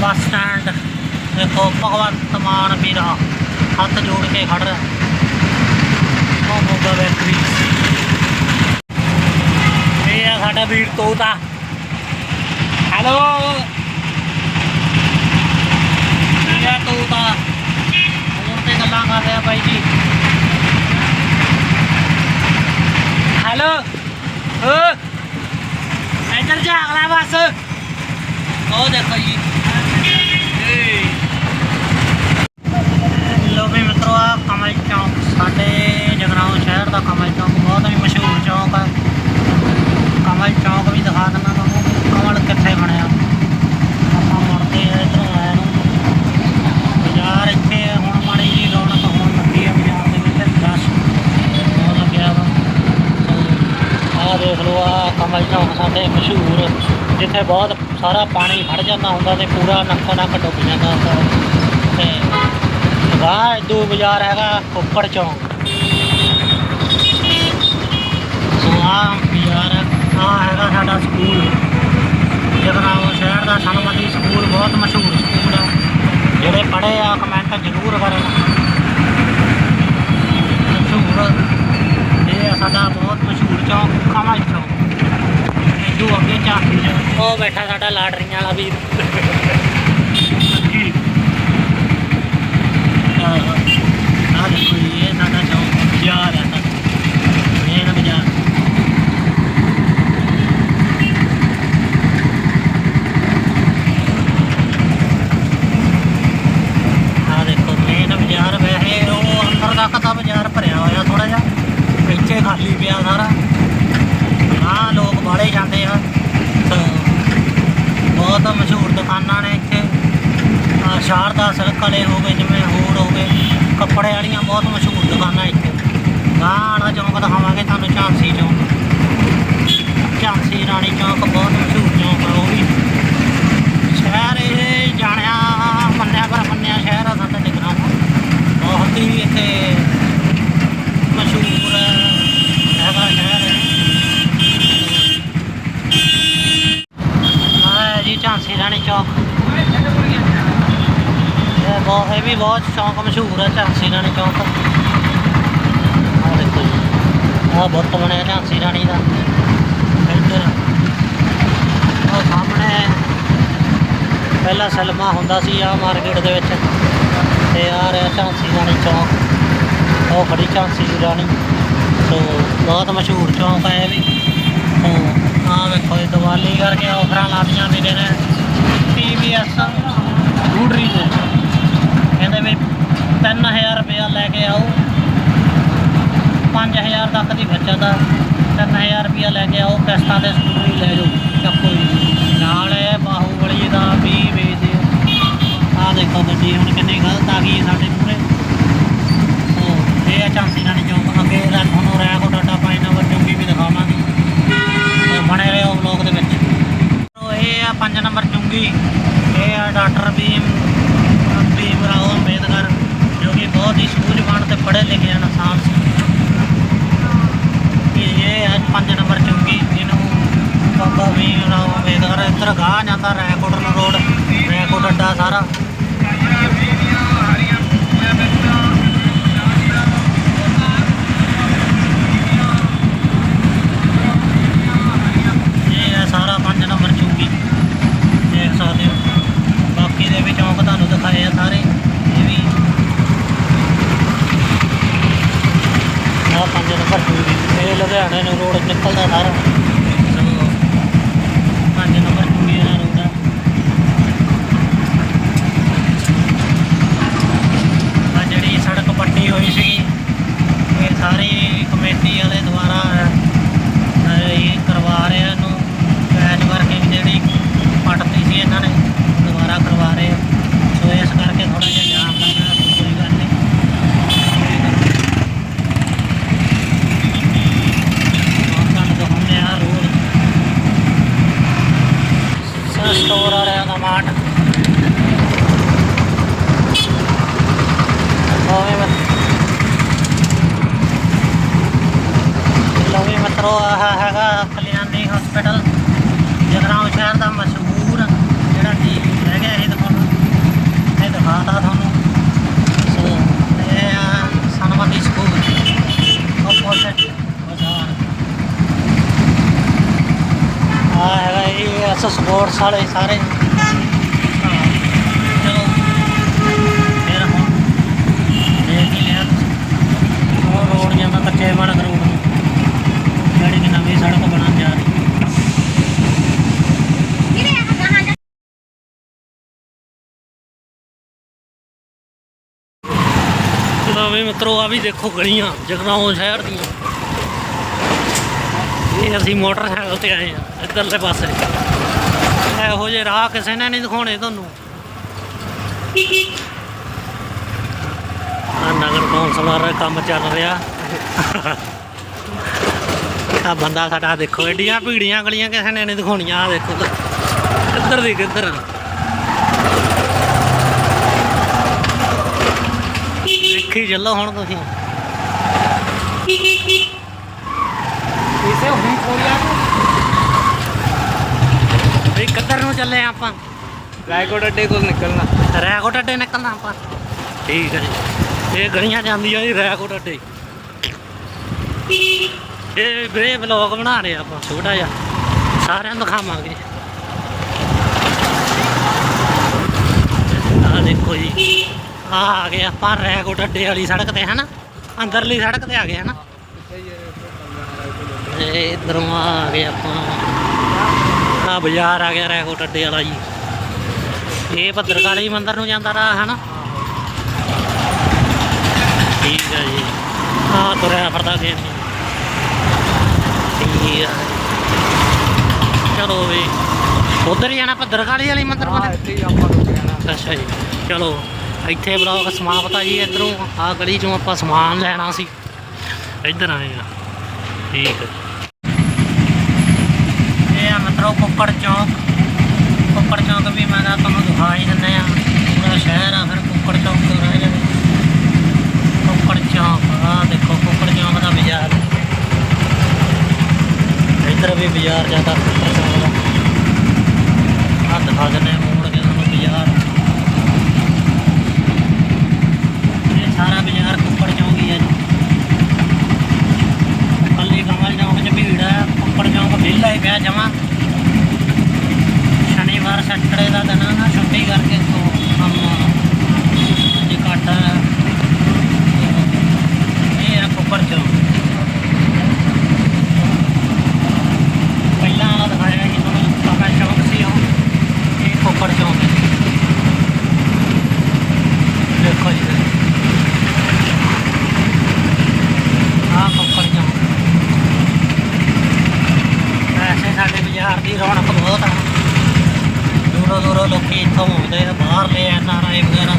Bus stand. ਦੇਖੋ, ਭਗਵੰਤ ਮਾਨ ਵੀਰਾ ਹੱਥ ਜੋੜ ਕੇ ਖੜ ਰਿਹਾ। ਉਹ ਮੋਗਾ ਬੈਕਰੀ ਇਹ ਆ ਸਾਡਾ ਵੀਰ ਤੋਤਾ। ਹੈਲੋ। ਇਹ ਆ ਤੋਤਾ। ਫੋਨ ਤੇ ਗੱਲਾਂ ਕਰ ਰਿਹਾ ਬਾਈ ਜੀ। ਹੈਲੋ। ਓ ਇੱਧਰ ਜਾ, ਅਗਲਾ ਬਸ। ਉਹ ਦੇਖੋ ਜੀ ਏ। ਲੋ ਵੀ ਮਿੱਤਰੋ ਆ ਕਮਲ ਚੌਂਕ ਸਾਡੇ ਜਗਰਾਉਂ ਸ਼ਹਿਰ ਦਾ ਕਮਲ ਚੌਂਕ ਬਹੁਤ ਹੀ ਮਸ਼ਹੂਰ ਚੌਂਕ ਹੈ ਕਮਲ ਚੌਂਕ ਵੀ ਦਿਖਾ ਦਿੰਦਾ ਤੁਹਾਨੂੰ ਕਮਲ ਕਿੱਥੇ ਬਣਿਆ ਆਪਾਂ ਮੁੜਦੇ ਆ ਇੱਧਰੋਂ ਆਇਆ ਨੂੰ ਬਾਜ਼ਾਰ ਇੱਥੇ ਹੁਣ ਮਾੜੀ ਜੀ ਰੌਣਕ ਹੋਣ ਲੱਗੀ ਆ ਬਾਜ਼ਾਰ ਦੇ ਵਿੱਚ ਰਸ਼ ਬਹੁਤ ਲੱਗਿਆ ਵਾ ਆਹ ਦੇਖ ਲਓ ਆ ਕਮਲ ਚੌਂਕ ਸਾਡੇ ਮਸ਼ਹੂਰ, ਜਿੱਥੇ ਬਹੁਤ ਸਾਰਾ ਪਾਣੀ ਖੜ ਜਾਂਦਾ ਹੁੰਦਾ ਤੇ ਪੂਰਾ ਨੱਕੋ ਨੱਕ ਡੁੱਬ ਜਾਂਦਾ ਹੁੰਦਾ। ਤੇ ਗਾਂ ਇਦੂ ਬਾਜ਼ਾਰ ਹੈਗਾ ਕੁੱਕੜ ਚੌਂਕ ਸੋ ਬਾਜ਼ਾਰ ਆ ਹੈਗਾ ਸਾਡਾ ਸਕੂਲ। ਜਗਰਾਉਂ ਸ਼ਹਿਰ ਦਾ ਸਨਮਤੀ ਸਕੂਲ, ਬਹੁਤ ਮਸ਼ਹੂਰ ਸਕੂਲ ਆ। ਜਿਹੜੇ ਪੜ੍ਹੇ ਆ, ਕਮੈਂਟ ਜ਼ਰੂਰ ਕਰਨ ਮਸ਼ਹੂਰ ਇਹ ਆ ਸਾਡਾ ਬਹੁਤ ਮਸ਼ਹੂਰ ਚੌਂਕ ਕਮਲ ਚੌਂਕ। ਇਦੂ ਅੱਗੇ ਚੌਂਕ ਉਹ ਬੈਠਾ ਸਾਡਾ ਲਾਟਰੀਆਂ ਵਾਲਾ ਜੀ ਆ ਦੇਖੋ ਜੀ, ਇਹ ਸਾਡਾ ਚੌਂਕ ਬਾਜ਼ਾਰ ਹੈ ਸਾਡਾ। ਮੇਨ ਬਾਜ਼ਾਰ। ਆ ਦੇਖੋ ਮੇਨ ਬਾਜ਼ਾਰ ਵੈਸੇ ਉਹ ਅੰਦਰ ਤੱਕ ਤਾਂ ਬਾਜ਼ਾਰ ਭਰਿਆ ਹੋਇਆ ਥੋੜਾ ਜਿਹਾ ਇੱਥੇ ਖਾਲੀ ਪਿਆ ਸਾਰਾ। ਹਾਂ ਲੋਕ ਬਾੜੇ ਜਾਂਦੇ ਆ। ਬਹੁਤ ਮਸ਼ਹੂਰ ਦੁਕਾਨਾਂ ਨੇ ਇੱਥੇ। ਆਹ ਸ਼ਾਰਦਾ ਸਿਲਕ ਵਾਲੇ ਹੋ ਗਏ, ਜਿਵੇਂ ਹੋਰ ਹੋ ਗਏ। ਕੱਪੜੇ ਵਾਲੀਆਂ ਬਹੁਤ ਮਸ਼ਹੂਰ ਦੁਕਾਨਾਂ ਇੱਥੇ। ਗਾਂ ਵਾਲਾ ਚੌਂਕ ਦਿਖਾਵਾਂਗੇ ਤੁਹਾਨੂੰ, ਝਾਂਸੀ ਚੌਂਕ। ਝਾਂਸੀ ਰਾਣੀ ਚੌਂਕ ਬਹੁਤ ਮਸ਼ਹੂਰ ਚੌਂਕ ਆ ਉਹ ਵੀ। ਸ਼ਹਿਰ ਇਹ ਜਾਣਿਆ, ਮੰਨਿਆ ਪਰ ਮੰਨਿਆ ਸ਼ਹਿਰ ਆ ਸਾਡਾ ਜਗਰਾਉਂ ਬਹੁਤ ਹੀ ਇੱਥੇ ਮਸ਼ਹੂਰ ਹੈਗਾ ਸ਼ਹਿਰ ਆ ਜੀ ਝਾਂਸੀ ਰਾਣੀ ਚੌਕ ਇਹ ਬਹੁਤ ਚੌਂਕ ਮਸ਼ਹੂਰ ਹੈ ਝਾਂਸੀ ਰਾਣੀ ਚੌਂਕ। ਆਹ ਦੇਖੋ ਜੀ, ਆਹ ਬੁੱਤ ਬਣਿਆ ਝਾਂਸੀ ਰਾਣੀ ਦਾ। ਇੱਧਰ ਉਹ ਸਾਹਮਣੇ ਪਹਿਲਾਂ ਸਲਮਾ ਹੁੰਦਾ ਸੀ ਆ ਮਾਰਕੀਟ ਦੇ ਵਿੱਚ, ਤੇ ਆ ਰਿਹਾ ਝਾਂਸੀ ਰਾਣੀ ਚੌਂਕ। ਉਹ ਖੜੀ ਝਾਂਸੀ ਰਾਣੀ। ਸੋ ਬਹੁਤ ਮਸ਼ਹੂਰ ਚੌਂਕ ਹੈ ਇਹ ਵੀ। ਸੋ ਆ ਵੇਖੋ ਇਹ ਦੀਵਾਲੀ ਕਰਕੇ ਆਫਰਾਂ ਲਾਦੀਆਂ ਵੀ ਨੇ ਟੀਵੀਐਸ ਰੂਡਰੀ ਦੇ ਕਹਿੰਦੇ ਵੀ 3000 ਰੁਪਇਆ ਲੈ ਕੇ ਆਓ। 5000 ਤੱਕ ਦੀ ਬਚਤ ਆ। 3000 ਰੁਪਇਆ ਲੈ ਕੇ ਆਓ, ਕਿਸ਼ਤਾਂ ਤੇ ਸਕੂਟਰੀ ਲੈ ਜਾਓ, ਚੱਕੋ ਜੀ। ਨਾਲ ਇਹ ਬਾਹੂਬਲੀ ਦਾ ਵੀ ਵੇਚਦੇ ਆ ਆਹ ਦੇਖੋ ਗੱਡੀ ਹੁਣ ਕਿੰਨੀ ਗਲਤ ਆ ਗਈ ਸਾਡੇ ਪੂਰੇ ਇਹ ਆ ਝਾਂਸੀ ਰਾਣੀ ਚੌਂਕ। ਅੱਗੇ ਦਾ ਤੁਹਾਨੂੰ ਰੈਕ ਡਾਟਾ ਪਾਇਨਾ ਚੌਂਕੀ ਵੀ ਦਿਖਾਵਾਂਗੇ। ਤੇ ਬਣੇ ਰਹੋ ਵਲੌਗ ਦੇ ਵਿੱਚ। ਉਹ ਇਹ ਆ 5 ਨੰਬਰ ਚੁੰਗੀ। ਇਹ ਆ ਡਾਕਟਰ ਵੀ ਭੀਮ ਰਾਓ ਅੰਬੇਦਕਰ ਜੋ ਕਿ ਬਹੁਤ ਹੀ ਸੂਝਵਾਨ ਤੇ ਪੜ੍ਹੇ ਲਿਖੇ ਇਨਸਾਨ ਸੀ ਤੇ ਇਹ ਆ 5 ਨੰਬਰ ਚੁੰਗੀ ਜਿਹਨੂੰ ਬਾਬਾ ਭੀਮ ਰਾਓ ਅੰਬੇਦਕਰ ਇੱਧਰ ਗਾਹ ਜਾਂਦਾ ਰੈਕੋਰਡਨ ਰੋਡ ਰੈਕੋਰਡ ਅੱਡਾ ਸਾਰਾ ਇਹ ਹੈ ਸਾਰਾ 5 ਨੰਬਰ ਚੁੰਗੀ ਦੇਖ ਸਕਦੇ ਹੋ ਬਾਕੀ ਦੇ ਵੀ ਚੌਂਕ ਤੁਹਾਨੂੰ ਦਿਖਾਏ ਆ ਸਾਰੇ। ਇਹ ਵੀ ਆਹ 5 ਨੰਬਰ ਚੁੰਗੀ ਇਹ ਲੁਧਿਆਣੇ ਨੂੰ ਰੋਡ ਨਿਕਲਦਾ ਸਾਰਾ। 等你声音 ਮਿੱਤਰੋ, ਆਹ ਹੈਗਾ ਕਲਿਆਣੀ ਹਸਪੀਟਲ ਜਗਰਾਉਂ ਸ਼ਹਿਰ ਦਾ ਮਸ਼ਹੂਰ ਜਿਹੜਾ ਕਿ ਰਹਿ ਗਿਆ ਇਹ ਤੁਹਾਨੂੰ ਇਹ ਦਿਖਾਤਾ ਤੁਹਾਨੂੰ। ਸੋ, ਇਹ ਸਨਮਤੀ ਸਕੂਲ ਆਪੋਜ਼ਿਟ ਬਾਜ਼ਾਰ। ਆ ਹੈਗਾ ਇਹ ਐਸ ਸਪੋਰਟਸ ਵਾਲੇ ਸਾਰੇ। ਕੱਚੇ ਮਨ ਕਰੂਗਾ। ਨੂੰ ਜਿਹੜੀ ਕਿ ਨਵੀਂ ਸੜਕ ਬਣਨ ਜਾ ਰਹੀ ਮਿੱਤਰੋ, ਆ ਵੀ ਦੇਖੋ ਗਲੀਆਂ, ਜਗਰਾਉਂ ਸ਼ਹਿਰ ਦੀਆਂ। ਇਹ ਅਸੀਂ ਮੋਟਰਸਾਈਕਲ ਤੇ ਆਏ ਆ ਇੱਧਰਲੇ ਪਾਸੇ। ਇਹੋ ਜਿਹੇ ਰਾਹ ਕਿਸੇ ਨੇ ਨਹੀਂ ਦਿਖਾਉਣੇ ਤੁਹਾਨੂੰ। ਆ ਨਗਰ ਕੌਂਸਲ ਦਾ ਕੰਮ ਚੱਲ ਰਿਹਾ। ਆ ਬੰਦਾ ਸਾਡਾ ਦੇਖੋ ਏਡੀਆਂ ਭੀੜੀਆਂ ਗਲੀਆਂ ਕਿਸੇ ਨੇ ਨਹੀਂ ਦਿਖਾਉਣੀਆਂ ਆ ਦੇਖੋ। ਇੱਧਰ ਦੀ ਕਿੱਧਰ? ਦੇਖੀ ਚੱਲੋ ਹੁਣ ਤੁਸੀਂ। ਇਸੇ ਹੁਣ ਕੋਰੀਆ ਵੀ ਕਿੱਧਰ ਨੂੰ ਚੱਲੇ ਆਪਾਂ? ਰਾਏਕੋਟ ਅੱਡੇ ਕੋਲ ਨਿਕਲਣਾ। ਰੈਕੋਟ ਅੱਡੇ ਨਿਕਲਣਾ ਆਪਾਂ। ਠੀਕ ਹੈ ਜੀ। ਇਹ ਗਲੀਆਂ ਜਾਂਦੀਆਂ ਜੀ ਰੈਕੋਟ ਅੱਡੇ। ਇਹ ਵੀਰੇ ਵਲੌਗ ਬਣਾ ਰਹੇ ਆਪਾਂ, ਛੋਟਾ ਜਿਹਾ। ਸਾਰਿਆਂ ਨੂੰ ਦਿਖਾਵਾਂਗੇ। ਆ ਦੇਖੋ ਜੀ ਆ ਆ ਗਏ ਆਪਾਂ ਰੈਕੋਟ ਅੱਡੇ ਵਾਲੀ ਸੜਕ ਤੇ, ਹਨਾ? ਅੰਦਰਲੀ ਸੜਕ ਤੇ ਆ ਗਏ, ਹਨਾ? ਤੇ ਇਧਰੋਂ ਆ ਗਏ ਆਪਾਂ। ਆ ਬਾਜ਼ਾਰ ਆ ਗਿਆ ਰੈਕੋਟ ਟੱਡੇ ਵਾਲਾ ਜੀ। ਇਹ ਭੱਦਰਕਾਲੀ ਮੰਦਿਰ ਨੂੰ ਜਾਂਦਾ ਰਾਹ, ਹਨਾ? ਠੀਕ ਹੈ ਜੀ। ਆ ਤੁਰਿਆ ਫਿਰਦਾ ਗੇਮ ਠੀਕ ਹੈ ਚਲੋ ਵੀ ਉਧਰ ਜਾਣਾ ਭੱਦਰਕਾਲੀ ਵਾਲੀ ਮੰਦਿਰ ਵੱਲ ਇੱਥੇ ਹੀ ਆਪਾਂ ਰੁਕ ਜਾਣਾ। ਅੱਛਾ ਜੀ ਚਲੋ ਇੱਥੇ ਬਲੌਗ ਸਮਾਪਤ ਆ ਜੀ ਇਧਰੋਂ। ਆ ਗਲੀ ਚੋਂ ਆਪਾਂ ਸਮਾਨ ਲੈਣਾ ਸੀ। ਇੱਧਰ ਆਏ ਆ। ਠੀਕ ਹੈ ਇਹ ਆ ਮਤਲਬ ਕੁੱਕੜ ਚੌਂਕ। ਕੁੱਕੜ ਚੌਂਕ ਵੀ ਮੈਂ ਤਾਂ ਤੁਹਾਨੂੰ ਦਿਖਾ ਹੀ ਦਿੰਦੇ ਆ। ਪੂਰਾ ਸ਼ਹਿਰ ਆ ਫਿਰ ਕੁੱਕੜ ਚੌਂਕ ਤੋਂ ਰਹਿ ਜਾਵੇ ਕੁੱਕੜ ਚੌਂਕ ਆ ਦੇਖੋ ਕੁੱਕੜ ਚੌਂਕ ਦਾ ਬਾਜ਼ਾਰ। ਇੱਧਰ ਵੀ ਬਾਜ਼ਾਰ ਜਾਂਦਾ ਕੁੱਕੜ ਆ ਦਿਖਾ ਦਿੰਦੇ ਮੋੜ ਕੇ ਤੁਹਾਨੂੰ ਬਾਜ਼ਾਰ। ਇਹ ਸਾਰਾ ਬਾਜ਼ਾਰ ਕੁੱਪੜ ਚੌਂਕ ਹੀ ਹੈ ਜੀ। ਕੱਲੀ ਕਮਲ ਚੌਂਕ 'ਚ ਭੀੜ ਹੈ, ਕੁੱਪੜ ਚੌਂਕ ਵਿਹਲਾ ਹੀ ਪਿਆ ਜਮਾ। ਸ਼ਨੀਵਾਰ, ਸੈਟਰਡੇ ਦਾ ਦਿਨ ਨਾ, ਛੁੱਟੀ ਕਰਕੇ ਤੋਂ ਕੰਮ ਜੇ ਘੱਟ ਇਹ ਹੈ ਕੁੱਕੜ ਚੌਂਕ ਪਹਿਲਾਂ ਵਾਲਾ ਦਿਖਾਇਆ ਜੀ ਤੁਹਾਨੂੰ ਕਾਕਾ ਚੌਂਕ ਸੀ ਉਹ ਇਹ ਕੁੱਕੜ ਚੌਂਕ ਹੈ। ਦੇਖੋ ਜੀ, ਆਹ ਕੁੱਕੜ ਚੌਂਕ ਵੈਸੇ ਸਾਡੇ ਬਾਜ਼ਾਰ ਦੀ ਰੌਣਕ ਬਹੁਤ ਆ। ਦੂਰੋਂ ਦੂਰੋਂ ਲੋਕੀ ਇੱਥੋਂ ਆਉਂਦੇ ਆ ਬਾਹਰਲੇ ਐਨ ਆਰ ਵਗੈਰਾ